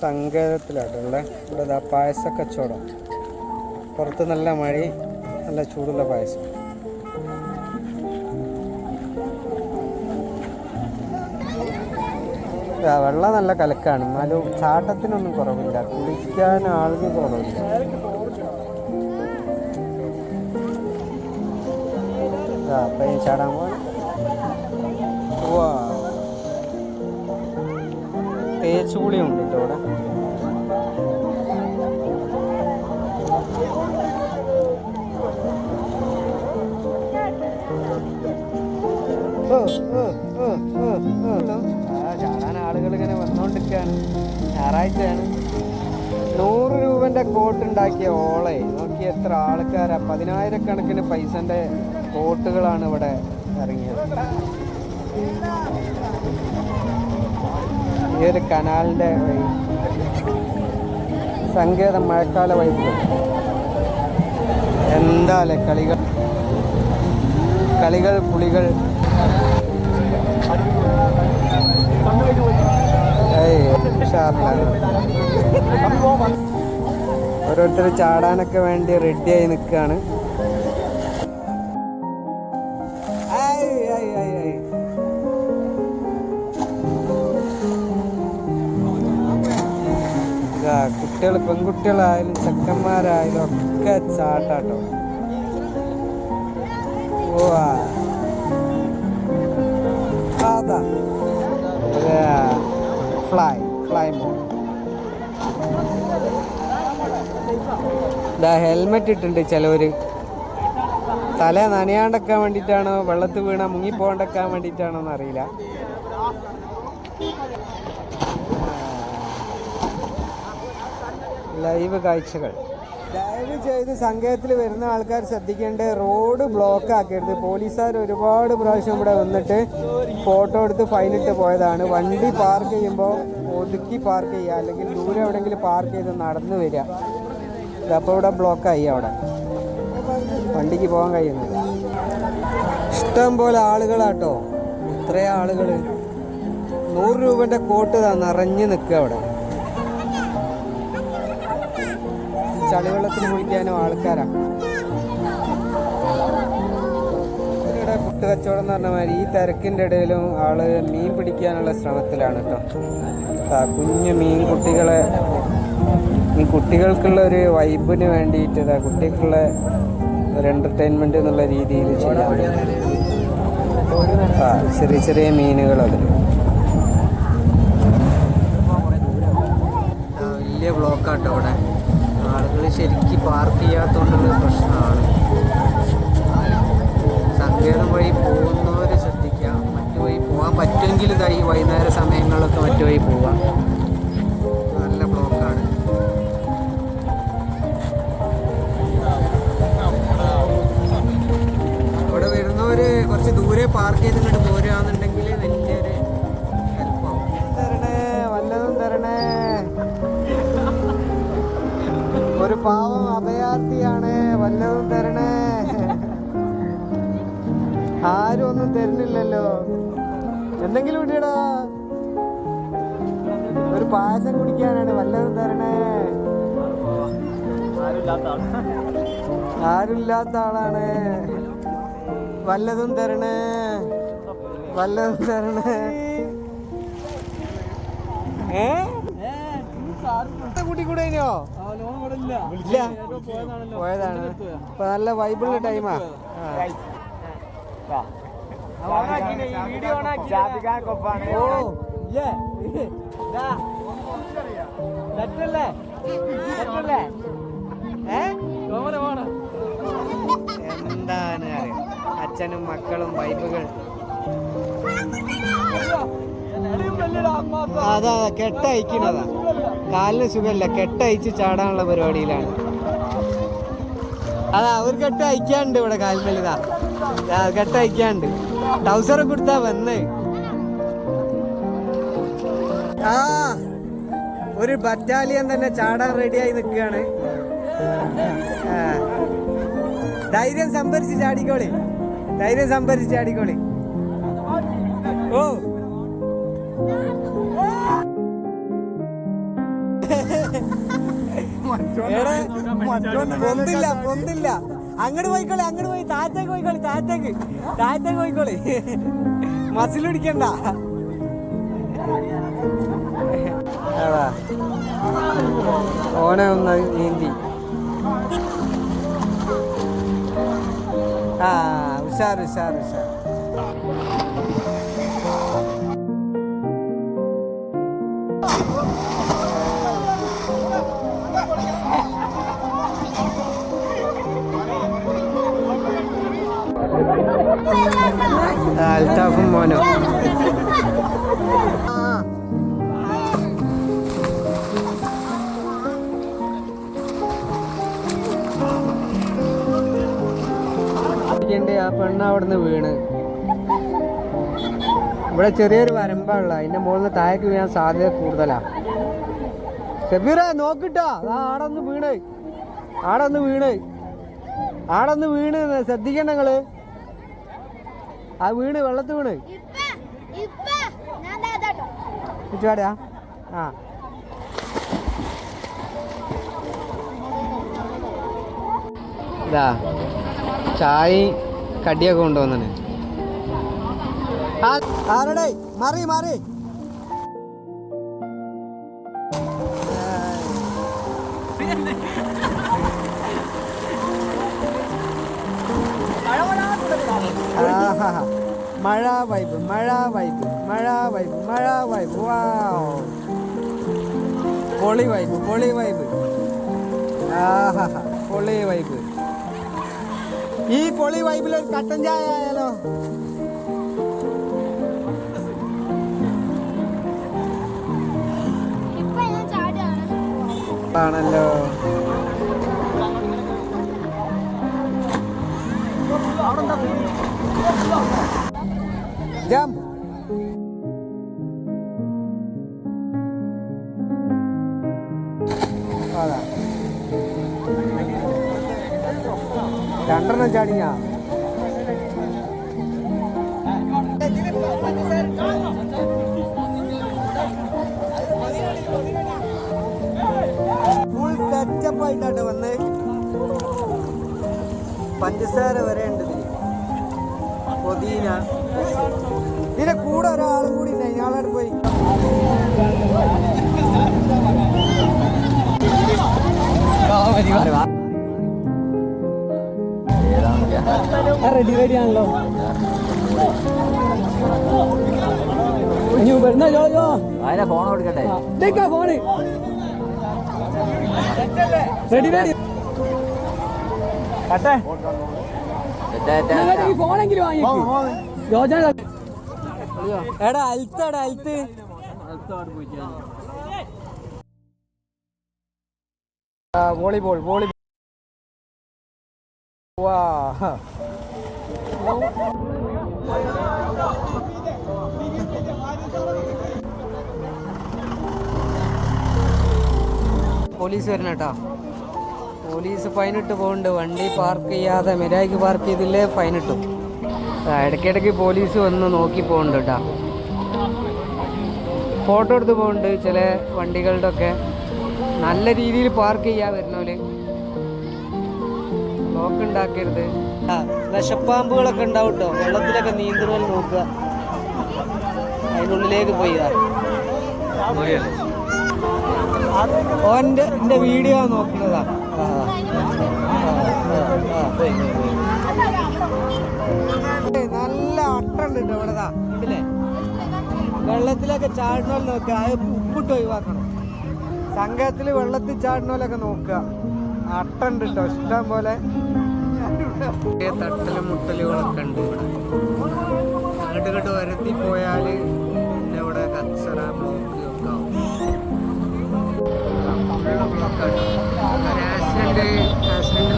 സങ്കേതത്തിലാട്ടുള്ള ഇവിടെ ഇതാ പായസ കച്ചവടം. പുറത്ത് നല്ല മഴ നല്ല ചൂടുള്ള പായസം. വെള്ളം നല്ല കലക്കാണ്. എന്നാലും ചാട്ടത്തിനൊന്നും കുറവില്ല. കുളിക്കാൻ ആൾക്ക് കുറവില്ല. അപ്പം ചാടാൻ പോവാണ് വാ തേച്ചുപുളി ഉണ്ട് കേട്ടോ വന്നോണ്ടിരിക്കാണ്. ഞായറാഴ്ചയാണ്. നൂറ് രൂപന്റെ കോട്ട് ഉണ്ടാക്കിയ ഓളെ നോക്കി എത്ര ആൾക്കാരാ. പതിനായിരക്കണക്കിന് പൈസന്റെ കോട്ടുകളാണ് ഇവിടെ ഇറങ്ങിയത്. ഈ ഒരു കനാലിന്റെ വഴി സങ്കേതം മഴക്കാല വൈബ് എന്താല്ലേ കളികൾ? കളികൾ പുളികൾ. ഓരോരുത്തർ ചാടാനൊക്കെ വേണ്ടി റെഡിയായി നിൽക്കുകയാണ് കുട്ടികൾ പെൺകുട്ടികളായാലും ചെക്കന്മാരായാലും ഒക്കെ ചാട്ടാട്ടോ. ഫ്ലൈ ഫ്ലൈ മോ ഇതാ ഹെൽമെറ്റ് ഇട്ടുണ്ട് ചിലവര്. തല നനയാണ്ടെക്കാൻ വേണ്ടിയിട്ടാണോ വെള്ളത്തിൽ വീണ മുങ്ങി പോകണ്ടക്കാൻ വേണ്ടിയിട്ടാണോ എന്ന് ലൈവ് കാഴ്ചകൾ. ലൈവ് ചെയ്ത് സംഘത്തിൽ വരുന്ന ആൾക്കാർ ശ്രദ്ധിക്കേണ്ട റോഡ് ബ്ലോക്ക് ആക്കരുത്. പോലീസുകാർ ഒരുപാട് പ്രാവശ്യം ഇവിടെ വന്നിട്ട് ഫോട്ടോ എടുത്ത് ഫൈനിട്ട് പോയതാണ്. വണ്ടി പാർക്ക് ചെയ്യുമ്പോൾ ഒതുക്കി പാർക്ക് ചെയ്യുക അല്ലെങ്കിൽ ദൂരെ എവിടെയെങ്കിലും പാർക്ക് ചെയ്ത് നടന്നു വരിക. ഇതപ്പോൾ ഇവിടെ ബ്ലോക്കായി അവിടെ. വണ്ടിക്ക് പോകാൻ കഴിയുന്നില്ല. ഇഷ്ടം പോലെ ആളുകളാട്ടോ. ഇത്രയും ആളുകൾ നൂറ് രൂപന്റെ കോട്ട് നിറഞ്ഞു നിൽക്കുക അവിടെ. ചളിവെള്ളത്തിൽ കുളിക്കാനും ആൾക്കാരാണ് ഇവിടെ പുട്ട് കച്ചവടം എന്ന് പറഞ്ഞ മാതിരി ഈ തിരക്കിന്റെ ഇടയിലും ആൾ മീൻ പിടിക്കാനുള്ള ശ്രമത്തിലാണ് കേട്ടോ കുഞ്ഞു മീൻ കുട്ടികളെ ഈ കുട്ടികൾക്കുള്ള ഒരു വൈബിന് വേണ്ടിയിട്ട് ഇതാ കുട്ടികൾക്കുള്ള ഒരു എന്റർടൈൻമെന്റ് എന്നുള്ള രീതിയിൽ ചെയ്യാൻ ആ ചെറിയ ചെറിയ മീനുകൾ അതിൽ വലിയ ബ്ലോക്കാട്ടോ ഇവിടെ. ആളുകൾ ശരിക്ക് പാർക്ക് ചെയ്യാത്തതുകൊണ്ടുള്ള പ്രശ്നമാണ്. സങ്കേതം വഴി പോകുന്നവർ ശ്രദ്ധിക്കാം മറ്റു വഴി പോകാൻ പറ്റുമെങ്കിൽ ഇതായി വൈകുന്നേര സമയങ്ങളിലൊക്കെ മറ്റു വഴി പോവാം. നല്ല ബ്ലോക്കാണ് അവിടെ വരുന്നവർ കുറച്ച് ദൂരെ പാർക്ക് ചെയ്ത് ഇങ്ങോട്ട് പോരുകയാണെന്നുണ്ടെങ്കിൽ പാവം അഭയാർത്ഥിയാണ് വല്ലതും തരണേ. ആരും ഒന്നും തരുന്നില്ലല്ലോ. എന്തെങ്കിലും കിട്ടിയടാ ഒരു പായസം കുടിക്കാനാണ് വല്ലതും തരണേ. ആരുമില്ലാത്ത ആളാണ്. വല്ലതും തരണേ. വല്ലതും തരണേ. ഏ? കൂട്ടി കൂടെ ഇനിയോ? ഇല്ല പോയതാണ്. ഇപ്പൊ നല്ല വൈബിളുള്ള ടൈമാ ഓ ഇല്ലേ? ദാ. സെറ്റല്ലേ? സെറ്റല്ലേ? ഏ? എന്താണ് അറിയാം. അച്ഛനും മക്കളും വൈബുകൾ അതാ കെട്ടയക്കണതാ. കാലിന് സുഖമില്ല. കെട്ടയച്ച് ചാടാനുള്ള പരിപാടിയിലാണ്. അതാ ഒരു കെട്ട് അയക്കാണ്ട് ഇവിടെ കാൽമലിതാ ഇതാ. കെട്ട് അയക്കാണ്ട് ടൗസർ കൊടുത്താ വന്ന്. ആ ഒരു ബറ്റാലിയൻ തന്നെ ചാടാൻ റെഡിയായി നിൽക്കുകയാണ്. ധൈര്യം സംഭരിച്ച് ചാടിക്കോളി. ധൈര്യം സംഭരിച്ച് ചാടിക്കോളി. പൊന്തില്ല പൊന്തില്ല. അങ്ങോട്ട് പോയിക്കോളി അങ്ങോട്ട് പോയി. താഴത്തേക്ക് പോയിക്കോളി താഴത്തേക്ക്. താഴത്തേക്ക് പോയിക്കോളി. മസിൽ പിടിക്കണ്ട. ഓനെ ഒന്ന് നീന്തി. ആ ഉഷാർ ഉഷാർ ഉഷാർ അൽത്താഫും മോനോ ആ പെണ്ണ അവിടുന്ന് വീണ്. ഇവിടെ ചെറിയൊരു വരമ്പാണല്ലോ അതിന്റെ മുകളിൽ താഴേക്ക് വീഴാൻ സാധ്യത കൂടുതലാ. ഷബീറ നോക്കിട്ടാ. ആടൊന്ന് വീണ്. ആടൊന്ന് വീണ്. ആടൊന്ന് വീണ്. ശ്രദ്ധിക്കണ്ട നിങ്ങൾ. ആ വീണ് വെള്ളത്ത് വീണ്. ഇപ്പ ഇപ്പ ഞാൻ ദാ ഇതാട്ടോ. ചുറ്റുപാടാ ആ. ഇതാ ചായ കടിയൊക്കെ കൊണ്ടുവന്നെ ആരടേ മാറി മാറി. ആഹാ. മഴ വൈബ് മഴ വൈബ് മഴ വൈബ് മഴ വൈബ്. വാവ്. പൊളി വൈബ് പൊളി വൈബ്. ആഹാ പൊളി വൈബ്. ഈ പൊളി വൈബിൽ ഒരു കട്ടൻ ചായ ആയാലോ? ആണല്ലോ. അതാ. രണ്ടെണ്ണം ചാടിയാ. റെഡി റെഡി ആണല്ലോ ഇനി വരുന്ന ജോ ജോ അതിനെ ഫോൺ കൊടുക്കട്ടെ. ഇതേക്കാ ഫോണ് റെഡി റെഡി കട്ടെ. ഫോണെങ്കിലും വാങ്ങിക്ക് എടാ അൽത്തടാ അൽത്ത് വോളിബോൾ വോളിബോൾ. വാ. പോലീസ് വരണം കേട്ടോ. പോലീസ് ഫൈനിട്ട് പോകുന്നുണ്ട് വണ്ടി പാർക്ക് ചെയ്യാതെ മെരായിക്ക് പാർക്ക് ചെയ്തില്ലേ? ഫൈനിട്ടു ഇടയ്ക്കിടയ്ക്ക് പോലീസ് വന്ന് നോക്കി പോകുന്നുണ്ട് കേട്ടോ. ഫോട്ടോ എടുത്ത് പോകുന്നുണ്ട് ചില വണ്ടികളുടെ ഒക്കെ. നല്ല രീതിയിൽ പാർക്ക് ചെയ്യാൻ വരുന്നവര്. ബ്ലോക്ക് ഉണ്ടാക്കരുത്. വിഷപ്പാമ്പുകളൊക്കെ ഉണ്ടാവും കേട്ടോ വെള്ളത്തിലൊക്കെ നീന്തുന്നത് നോക്കുക. അതിനുള്ളിലേക്ക് പോയി. ഓന്റെ എന്റെ വീഡിയോ നോക്കുന്നതാ. ആ, ആ, ആ, ആ, പോയി, പോയി, പോയി. ഏയ്, നല്ല അട്ടുണ്ട് കേട്ടോ ഇവിടെ ദാ, വെള്ളത്തിലൊക്കെ ചാടണോൽ നോക്കുക. അത് ഉപ്പിട്ട് ഒഴിവാക്കണം. സംഘത്തിൽ വെള്ളത്തിൽ ചാടണോലൊക്കെ നോക്കുക. അട്ടുണ്ട് കേട്ടോ ഇഷ്ടം പോലെ തട്ടലും മുട്ടലുകളൊക്കെ ഉണ്ട് ഇവിടെ. അങ്ങോട്ട് ഇങ്ങോട്ട് വരത്തി പോയാൽ പിന്നെ ഇവിടെ കച്ചറ ബ്ലോക്ക് ഒക്കെ ആവും. ആക്സിഡന്റ് ആക്സിഡന്റിൽ ഫുൾ